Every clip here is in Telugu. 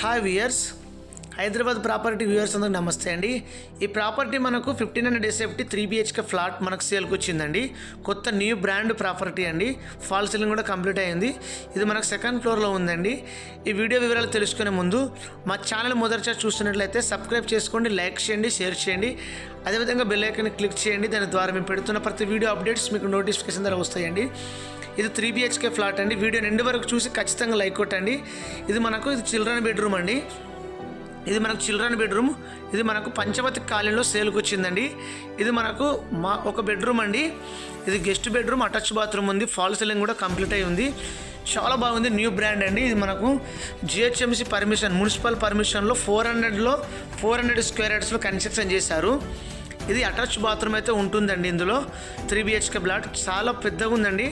5 years హైదరాబాద్ ప్రాపర్టీ వ్యూవర్స్ అందరికి నమస్తే అండి. ఈ ప్రాపర్టీ మనకు fifteen hundred SFT three BHK flat మనకు సేల్కి వచ్చిందండి. కొత్త న్యూ బ్రాండ్ ప్రాపర్టీ అండి. ఫాల్ సీలింగ్ కూడా కంప్లీట్ అయింది. ఇది మనకు సెకండ్ ఫ్లోర్లో ఉందండి. ఈ వీడియో వివరాలు తెలుసుకునే ముందు మా ఛానల్ మొదటిసారి చూస్తున్నట్లయితే సబ్స్క్రైబ్ చేసుకోండి లైక్ చేయండి షేర్ చేయండి. అదేవిధంగా బెల్ ఐకాన్ని క్లిక్ చేయండి. దాని ద్వారా మేము పెడుతున్న ప్రతి వీడియో అప్డేట్స్ మీకు నోటిఫికేషన్ ద్వారా వస్తాయండి. ఇది త్రీ బిహెచ్కే ఫ్లాట్ అండి. వీడియో రెండు వరకు చూసి ఖచ్చితంగా లైక్ కొట్టండి. ఇది మనకు ఇది చిల్డ్రన్ బెడ్రూమ్ అండి. ఇది మనకు చిల్డ్రన్ బెడ్రూమ్. ఇది మనకు పంచవతి కాలనీలో సేల్కి వచ్చిందండి. ఇది మనకు మా ఒక బెడ్రూమ్ అండి. ఇది గెస్ట్ బెడ్రూమ్ అటాచ్ బాత్రూమ్ ఉంది. ఫాల్ సీలింగ్ కూడా కంప్లీట్ అయి ఉంది. చాలా బాగుంది. న్యూ బ్రాండ్ అండి. ఇది మనకు జిహెచ్ఎంసీ పర్మిషన్ మున్సిపల్ పర్మిషన్లో ఫోర్ హండ్రెడ్లో ఫోర్ హండ్రెడ్ స్క్వేర్ యార్డ్స్లో కన్స్ట్రక్షన్ చేశారు. ఇది అటాచ్ బాత్రూమ్ అయితే ఉంటుందండి ఇందులో. Three BHK flat. చాలా పెద్దగా ఉందండి.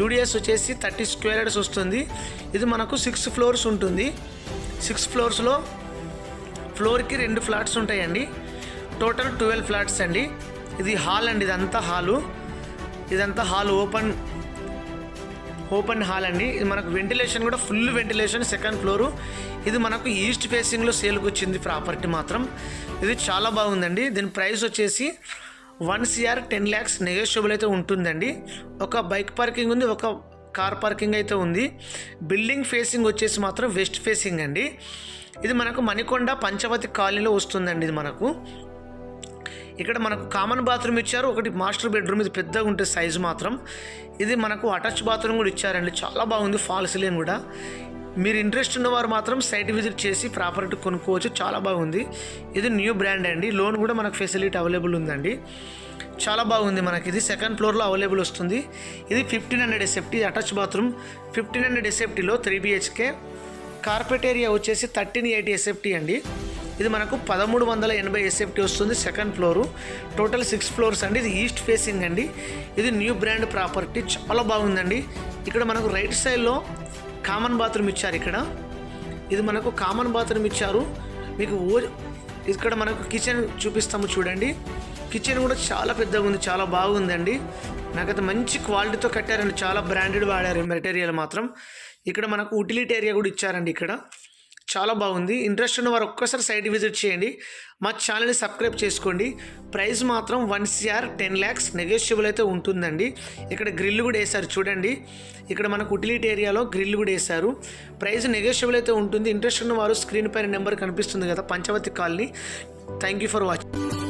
యూడిఎస్ వచ్చేసి థర్టీ స్క్వేర్ యార్డ్స్ వస్తుంది. ఇది మనకు సిక్స్ ఫ్లోర్స్ ఉంటుంది. సిక్స్ ఫ్లోర్స్లో ఫ్లోర్కి రెండు ఫ్లాట్స్ ఉంటాయండి. టోటల్ ట్వెల్వ్ ఫ్లాట్స్ అండి. ఇది హాల్ అండి ఇదంతా హాలు. ఇదంతా హాల్ ఓపెన్ ఓపెన్ హాల్ అండి. ఇది మనకు వెంటిలేషన్ కూడా ఫుల్ వెంటిలేషన్ సెకండ్ ఫ్లోరు. ఇది మనకు ఈస్ట్ ఫేసింగ్లో సేల్కి వచ్చింది ప్రాపర్టీ మాత్రం. ఇది చాలా బాగుందండి. దీని ప్రైస్ వచ్చేసి one CR ten lakhs negotiable అయితే ఉంటుందండి. ఒక బైక్ పార్కింగ్ ఉంది ఒక కార్ పార్కింగ్ అయితే ఉంది. బిల్డింగ్ ఫేసింగ్ వచ్చేసి మాత్రం వెస్ట్ ఫేసింగ్ అండి. ఇది మనకు మణికొండ పంచవతి కాలనీలో వస్తుందండి ఇది మనకు. ఇక్కడ మనకు కామన్ బాత్రూమ్ ఇచ్చారు ఒకటి మాస్టర్ బెడ్రూమ్ ఇది పెద్దగా ఉంటుంది సైజు మాత్రం. ఇది మనకు అటాచ్ బాత్రూమ్ కూడా ఇచ్చారండి చాలా బాగుంది ఫాల్ సీలింగ్ కూడా. మీరు ఇంట్రెస్ట్ ఉన్నవారు మాత్రం సైట్ విజిట్ చేసి ప్రాపర్టీ కొనుక్కోవచ్చు చాలా బాగుంది. ఇది న్యూ బ్రాండ్ అండి లోన్ కూడా మనకు ఫెసిలిటీ అవైలబుల్ ఉందండి. చాలా బాగుంది మనకి ఇది సెకండ్ ఫ్లోర్లో అవైలబుల్ వస్తుంది. ఇది fifteen hundred SFT attach bathroom fifteen hundred ఎస్ఎఫ్టీలో three BHK carpet area వచ్చేసి థర్టీన్ ఎయిటీ ఎస్ఎఫ్టీ అండి. ఇది మనకు పదమూడు వందల ఎనభై ఎస్ఎఫ్టీ వస్తుంది second floor. Total six floors అండి. ఇది ఈస్ట్ ఫేసింగ్ అండి. ఇది న్యూ బ్రాండ్ ప్రాపర్టీ చాలా బాగుందండి. ఇక్కడ మనకు రైట్ సైడ్లో కామన్ బాత్రూమ్ ఇచ్చారు ఇక్కడ. ఇది మనకు కామన్ బాత్రూమ్ ఇచ్చారు. మీకు ఓ ఇక్కడ మనకు కిచెన్ చూపిస్తాము చూడండి. కిచెన్ కూడా చాలా పెద్దగా ఉంది చాలా బాగుందండి. నాకైతే మంచి క్వాలిటీతో కట్టారండి. చాలా బ్రాండెడ్ వాడారు మెటీరియల్ మాత్రం. ఇక్కడ మనకు ఉటిలిటీ ఏరియా కూడా ఇచ్చారండి ఇక్కడ. చాలా బాగుంది. ఇంట్రెస్ట్ ఉన్న వారు ఒక్కసారి సైట్ విజిట్ చేయండి. మా ఛానల్ని సబ్స్క్రైబ్ చేసుకోండి. ప్రైస్ మాత్రం one CR ten lakhs negotiable అయితే ఉంటుందండి. ఇక్కడ గ్రిల్ కూడా వేశారు చూడండి. ఇక్కడ మనకు ఉటిలిటీ ఏరియాలో గ్రిల్ కూడా వేశారు. ప్రైస్ నెగోషియబుల్ అయితే ఉంటుంది. ఇంట్రెస్ట్ ఉన్న వారు స్క్రీన్ పైన నెంబర్ కనిపిస్తుంది కదా Panchavati colony. Thank you for watching